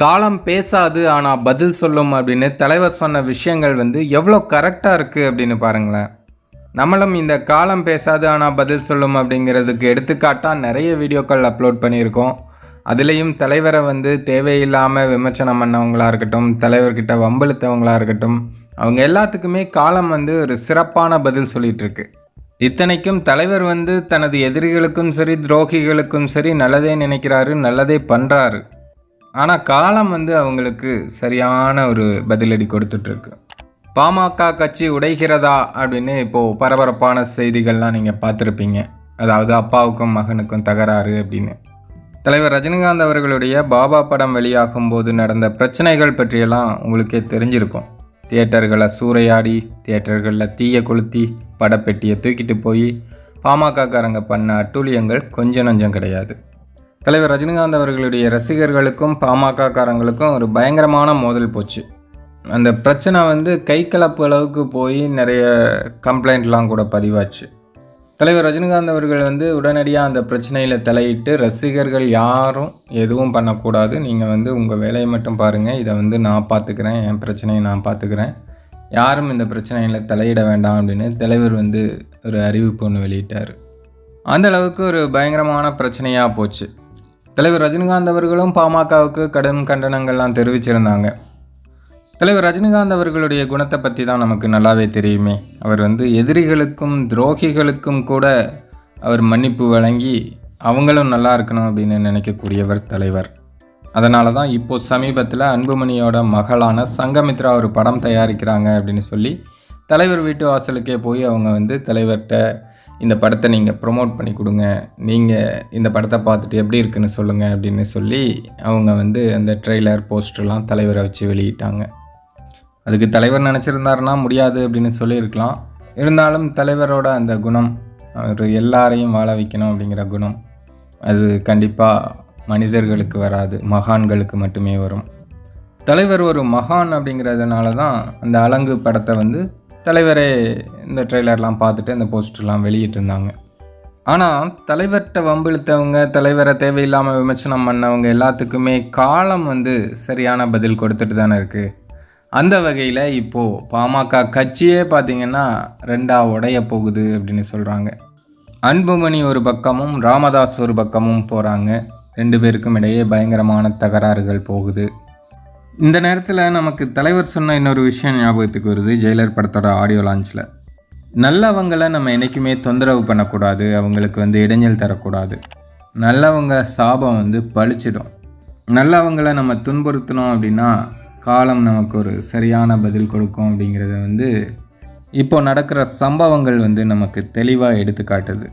காலம் பேசாது ஆனால் பதில் சொல்லும் அப்படின்னு தலைவர் சொன்ன விஷயங்கள் வந்து எவ்வளோ கரெக்டாக இருக்குது அப்படின்னு பாருங்களேன். நம்மளும் இந்த காலம் பேசாது ஆனால் பதில் சொல்லும் அப்படிங்கிறதுக்கு எடுத்துக்காட்டாக நிறைய வீடியோக்கள் அப்லோட் பண்ணியிருக்கோம். அதுலேயும் தலைவரை வந்து தேவையில்லாமல் விமர்சனம் பண்ணவங்களாக இருக்கட்டும் தலைவர்கிட்ட வம்பிழுத்தவங்களா இருக்கட்டும் அவங்க எல்லாத்துக்குமே காலம் வந்து ஒரு சிறப்பான பதில் சொல்லிகிட்ருக்கு இத்தனைக்கும் தலைவர் வந்து தனது எதிரிகளுக்கும் சரி துரோகிகளுக்கும் சரி நல்லதே நினைக்கிறாரு நல்லதே பண்ணுறாரு ஆனால் காலம் வந்து அவங்களுக்கு சரியான ஒரு பதிலடி கொடுத்துட்ருக்கு. பாமக கட்சி உடைகிறதா அப்படின்னு இப்போது பரபரப்பான செய்திகள்லாம் நீங்கள் பார்த்துருப்பீங்க. அதாவது அப்பாவுக்கும் மகனுக்கும் தகராறு அப்படின்னு. தலைவர் ரஜினிகாந்த் அவர்களுடைய பாபா படம் வெளியாகும் போது நடந்த பிரச்சனைகள் பற்றியெல்லாம் உங்களுக்கே தெரிஞ்சிருக்கும். தியேட்டர்களை சூறையாடி தியேட்டர்களில் தீய கொளுத்தி படப்பெட்டியை தூக்கிட்டு போய் பாமகக்காரங்க பண்ண அட்டூழியங்கள் கொஞ்சம் நஞ்சம் கிடையாது. தலைவர் ரஜினிகாந்த் அவர்களுடைய ரசிகர்களுக்கும் பாமகக்காரங்களுக்கும் ஒரு பயங்கரமான மோதல் போச்சு. அந்த பிரச்சனை வந்து கை கலப்பு அளவுக்கு போய் நிறைய கம்ப்ளைண்ட்லாம் கூட பதிவாச்சு. தலைவர் ரஜினிகாந்த் அவர்கள் வந்து உடனடியாக அந்த பிரச்சனையில் தலையிட்டு ரசிகர்கள் யாரும் எதுவும் பண்ணக்கூடாது. நீங்கள் வந்து உங்கள் வேலையை மட்டும் பாருங்கள் இதை வந்து நான் பார்த்துக்கிறேன். என் பிரச்சனையை நான் பார்த்துக்கிறேன். யாரும் இந்த பிரச்சனையில் தலையிட வேண்டாம் அப்படின்னு தலைவர் வந்து ஒரு அறிவிப்பு ஒன்று வெளியிட்டார். அந்த அளவுக்கு ஒரு பயங்கரமான பிரச்சனையாக போச்சு. தலைவர் ரஜினிகாந்த் அவர்களும் பாமகவுக்கு கடும் கண்டனங்கள்லாம் தெரிவிச்சிருந்தாங்க. தலைவர் ரஜினிகாந்த் அவர்களுடைய குணத்தை பற்றி தான் நமக்கு நல்லாவே தெரியுமே. அவர் வந்து எதிரிகளுக்கும் துரோகிகளுக்கும் கூட அவர் மன்னிப்பு வழங்கி அவங்களும் நல்லா இருக்கணும் அப்படின்னு நினைக்கக்கூடியவர் தலைவர். அதனால தான் இப்போது சமீபத்தில் அன்புமணியோட மகளான சங்கமித்ரா ஒரு படம் தயாரிக்கிறாங்க அப்படின்னு சொல்லி தலைவர் வீட்டு வாசலுக்கே போய் அவங்க வந்து தலைவர்கிட்ட இந்த படத்தை நீங்கள் ப்ரொமோட் பண்ணி கொடுங்க. நீங்கள் இந்த படத்தை பார்த்துட்டு எப்படி இருக்குன்னு சொல்லுங்கள் அப்படின்னு சொல்லி அவங்க வந்து அந்த ட்ரெய்லர் போஸ்டர்லாம் தலைவரை வச்சு வெளியிட்டாங்க. அதுக்கு தலைவர் நினச்சிருந்தாருன்னா முடியாது அப்படின்னு சொல்லியிருக்கலாம். இருந்தாலும் தலைவரோட அந்த குணம் அவர் எல்லாரையும் வாழ வைக்கணும் அப்படிங்கிற குணம் அது கண்டிப்பாக மனிதர்களுக்கு வராது மகான்களுக்கு மட்டுமே வரும். தலைவர் ஒரு மகான் அப்படிங்கிறதுனால தான் அந்த அலங்கு படத்தை வந்து தலைவரே இந்த ட்ரெய்லர்லாம் பார்த்துட்டு இந்த போஸ்டர்லாம் வெளியிட்டிருந்தாங்க. ஆனால் தலைவர்கிட்ட வம்பிழுத்தவங்க தலைவரை தேவையில்லாமல் விமர்சனம் பண்ணவங்க எல்லாத்துக்குமே காலம் வந்து சரியான பதில் கொடுத்துட்டு தானே இருக்குது அந்த வகையில் இப்போது பாமக கட்சியே பார்த்திங்கன்னா ரெண்டாக உடைய போகுது அப்படின்னு சொல்கிறாங்க அன்புமணி ஒரு பக்கமும் ராமதாஸ் ஒரு பக்கமும் போகிறாங்க ரெண்டு பேருக்கும் இடையே பயங்கரமான தகராறுகள் போகுது. இந்த நேரத்தில் நமக்கு தலைவர் சொன்ன இன்னொரு விஷயம் ஞாபகத்துக்கு வருது ஜெயிலர் படத்தோட ஆடியோ லான்ச்சில் நல்லவங்களை நம்ம என்றைக்குமே தொந்தரவு பண்ணக்கூடாது அவங்களுக்கு வந்து இடைஞ்சல் தரக்கூடாது. நல்லவங்க சாபம் வந்து பழிச்சிடும். நல்லவங்களை நம்ம துன்புறுத்தினோம் அப்படின்னா காலம் நமக்கு ஒரு சரியான பதில் கொடுக்கும் அப்படிங்கிறத வந்து இப்போ நடக்கிற சம்பவங்கள் வந்து நமக்கு தெளிவாக எடுத்து காட்டுது